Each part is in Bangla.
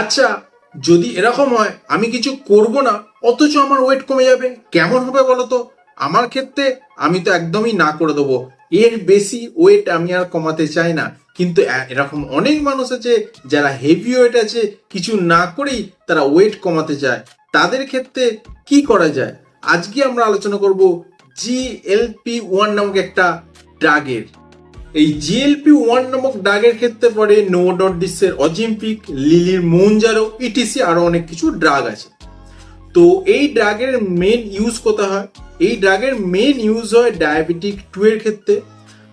আচ্ছা যদি এরকম হয়, আমি কিছু করব না, অথচ আমার ওয়েট কমে যাবে। কেমন হবে বলো তো? আমার ক্ষেত্রে আমি তো একদমই না করে দেবো। এর বেশি ওয়েট আমি আর কমাতে চাই না। কিন্তু এরকম অনেক মানুষ আছে, যারা হেভি ওয়েট আছে, কিছু না করেই তারা ওয়েট কমাতে চায়। তাদের ক্ষেত্রে কি করা যায়? আজকে আমরা আলোচনা করব জিএলপি ওয়ান নামক একটা ড্রাগের এই জিএলপি ওয়ান নামক ডাগের ক্ষেত্রে পড়ে নোভোডন্ডিসের অজিম্পিক লিলির মৌনজারো ইটিসি আরও অনেক কিছু ড্রাগ আছে। তো এই ড্রাগের মেন ইউজ কোথা হয়? এই ড্রাগের মেন ইউজ হয় ডায়াবেটিক টু এর ক্ষেত্রে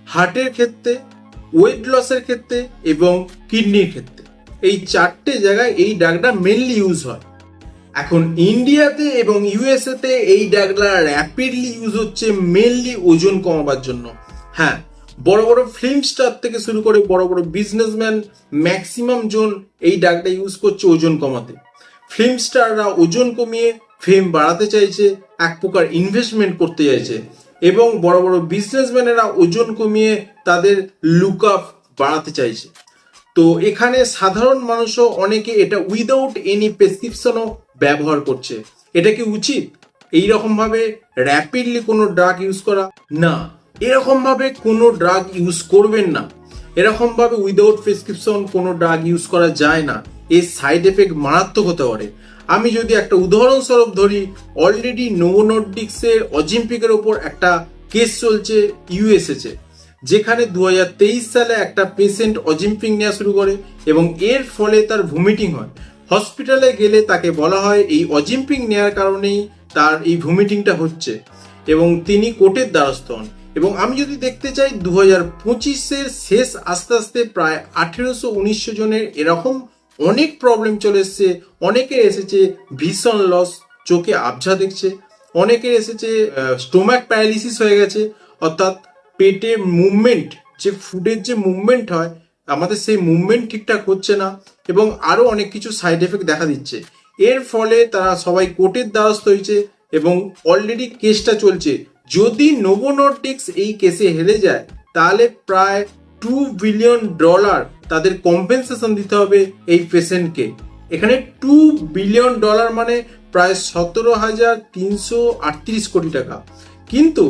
হার্টের ক্ষেত্রে ওয়েট লসের ক্ষেত্রে এবং কিডনির ক্ষেত্রে। এই চারটে জায়গায় এই ড্রাগটা মেনলি ইউজ হয়। এখন ইন্ডিয়াতে এবং ইউএসএ তে এই ড্রাগটা র্যাপিডলি ইউজ হচ্ছে মেনলি ওজন কমাবার জন্য। হ্যাঁ বড় বড় ফিল্ম স্টার থেকে শুরু করে বড় বড় বিজনেসম্যান ম্যাক্সিমাম জন এই ডাকটা ইউজ করছে ওজন কমাতে। ফিল্ম স্টাররা ওজন কমিয়ে ফেম বাড়াতে চাইছে, এক প্রকার ইনভেস্টমেন্ট করতে চাইছে এবং বড় বড় বিজনেসম্যানেরা ওজন কমিয়ে তাদের লুক আপ বাড়াতে চাইছে। তো এখানে সাধারণ মানুষও অনেকে এটা উইদাউট এনি প্রেসক্রিপশনও ব্যবহার করছে। এটা কি উচিত? এইরকমভাবে র্যাপিডলি কোনো ড্রাগ ইউজ করা? না। এরকম ভাবে কোনো ড্রাগ ইউজ করবেন না। এরকম ভাবে উইদাউট প্রেসক্রিপশন কোনো ড্রাগ ইউজ করা যায় না। এর সাইড এফেক্ট মারাত্মক হতে পারে। আমি যদি একটা উদাহরণস্বরূপ ধরি অলরেডি নোভোনর্ডিক্সের অজিম্পিকের ওপর একটা কেস চলছে ইউএসএসে যেখানে দু হাজার তেইশ সালে একটা পেশেন্ট অজিম্পিং নেওয়া শুরু করে এবং এর ফলে তার ভমিটিং হয়। হসপিটালে গেলে তাকে বলা হয় এই অজিম্পিং নেওয়ার কারণেই তার এই ভমিটিংটা হচ্ছে এবং তিনি কোর্টের দ্বারস্থ হন। এবং আমি যদি দেখতে চাই দু হাজার পঁচিশের শেষ আস্তে আস্তে প্রায় আঠেরোশো উনিশশো জনের এরকম অনেক প্রবলেম চলে এসছে অনেকের এসেছে ভীষণ লস চোখে আবঝা দেখছে অনেকের এসেছে স্টোম্যাক প্যারালিসিস হয়ে গেছে, অর্থাৎ পেটে মুভমেন্ট যে ফুডের যে মুভমেন্ট হয়, আমাদের সেই মুভমেন্ট ঠিকঠাক হচ্ছে না এবং আরও অনেক কিছু সাইড এফেক্ট দেখা দিচ্ছে। এর ফলে তারা সবাই কোর্টের দ্বারস্থ হয়েছে এবং অলরেডি কেসটা চলছে। যদি নোভোনর্ডিক্স এই কেসে হেরে যায়, তাহলে প্রায় টু বিলিয়ন ডলার তাদের কম্পেনসেশন দিতে হবে এই পেশেন্টকে এখানে টু বিলিয়ন ডলার মানে প্রায় সতেরো হাজার তিনশো আটত্রিশ কোটি টাকা। কিন্তু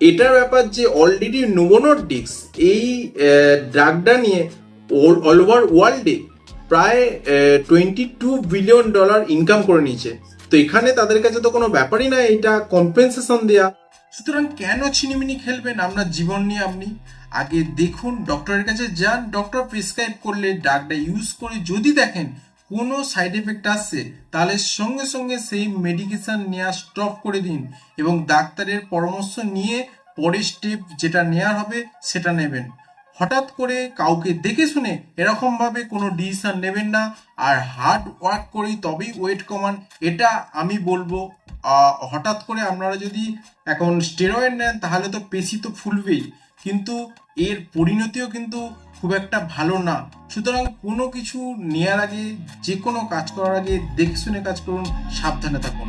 এটার ব্যাপার যে অলরেডি নোভোনর্ডিক্স এই ড্রাগটা নিয়ে অল ওভার ওয়ার্ল্ডে প্রায় twenty two billion dollar income করে নিয়েছে। তো এখানে তাদের কাছে তো কোনো ব্যাপারই না এটা কম্পেনসেশন দেয়া। সুতরাং কেন ছিনিমিনি খেলবেন? আপনার জীবন নিয়ে আপনি। আগে দেখুন ডক্টরের কাছে যান। ডক্টর প্রেসক্রাইব করলে ডাকটা ইউজ করে যদি দেখেন কোনো সাইড এফেক্ট আসছে, তাহলে সঙ্গে সঙ্গে সেই মেডিকেশান নেওয়া স্টপ করে দিন এবং ডাক্তারের পরামর্শ নিয়ে পরের স্টেপ যেটা নেওয়ার হবে সেটা নেবেন। হঠাৎ করে কাউকে দেখে শুনে এরকমভাবে কোনো ডিসিশন নেবেন না। আর হার্ড ওয়ার্ক করেই তবেই ওয়েট কমান। এটা আমি বলব হঠাৎ করে আপনারা যদি এখন স্টেরয়েড নেন, তাহলে তো পেশি তো ফুলবেই। কিন্তু এর পরিণতিও কিন্তু খুব একটা ভালো না। সুতরাং কোনো কিছু নেওয়ার আগে যে কোনো কাজ করার আগে, দেখে শুনে কাজ করুন, সাবধানে থাকুন।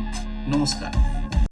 নমস্কার।